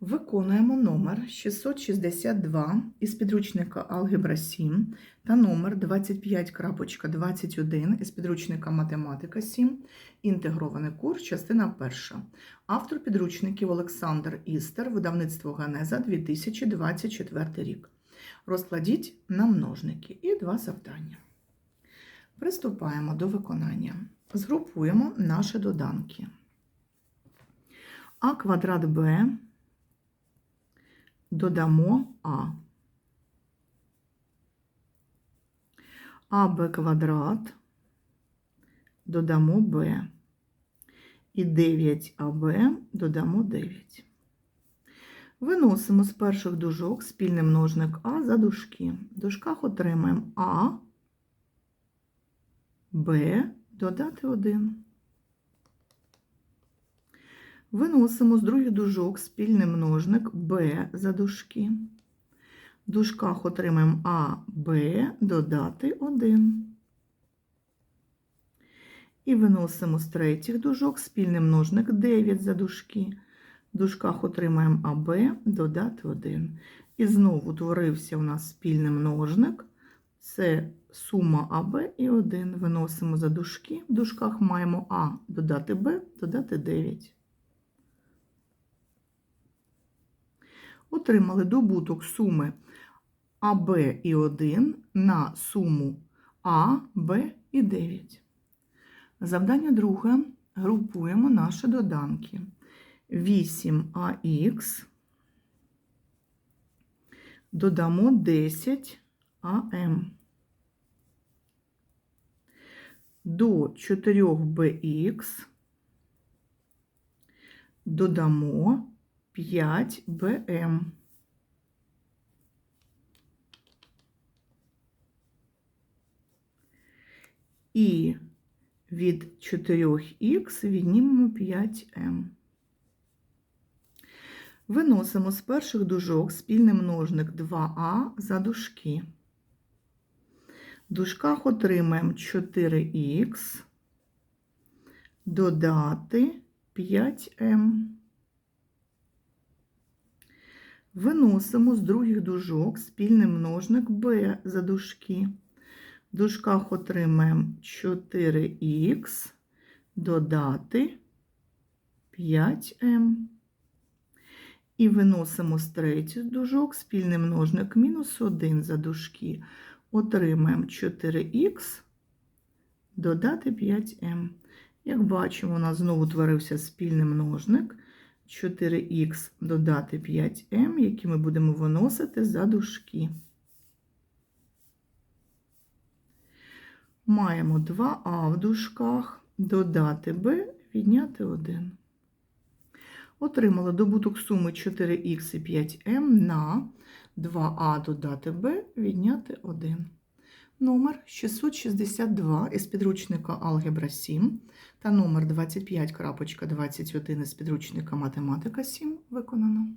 Виконуємо номер 662 із підручника Алгебра 7 та номер 25.21 із підручника Математика 7, інтегрований курс, частина 1. Автор підручників Олександр Істер, видавництво Ганеза 2024 рік. Розкладіть на множники і два завдання. Приступаємо до виконання. Згрупуємо наші доданки. А квадрат Б додамо А. АБ квадрат додамо Б. І 9АБ додамо 9. Виносимо з перших дужок спільний множник А за дужки. В дужках отримаємо А, Б додати 1. Виносимо з других дужок спільний множник b за дужки. В дужках отримаємо А, Б додати 1. І виносимо з третіх дужок спільний множник 9 за дужки. В дужках отримаємо АБ додати 1. І знову утворився у нас спільний множник. Це сума АБ і 1. Виносимо за дужки. В дужках маємо А додати Б додати 9. Отримали добуток суми АБ і 1 на суму А, Б і 9. Завдання друге. Групуємо наші доданки. 8АХ додамо 10АМ. До 4bx додамо 5 БМ. І від 4х віднімемо 5М. Виносимо з перших дужок спільний множник 2а за дужки. В дужках отримаємо 4х додати 5М. Виносимо з других дужок спільний множник b за дужки. В дужках отримаємо 4х додати 5m. І виносимо з третіх дужок спільний множник мінус 1 за дужки. Отримаємо 4х додати 5m. Як бачимо, у нас знову утворився спільний множник. 4х додати 5m, які ми будемо виносити за дужки. Маємо 2а в дужках, додати b, відняти 1. Отримали добуток суми 4х і 5m на 2а додати b, відняти 1. Номер 662 із підручника Алгебра 7 та номер 25.21 із підручника Математика 7 виконано.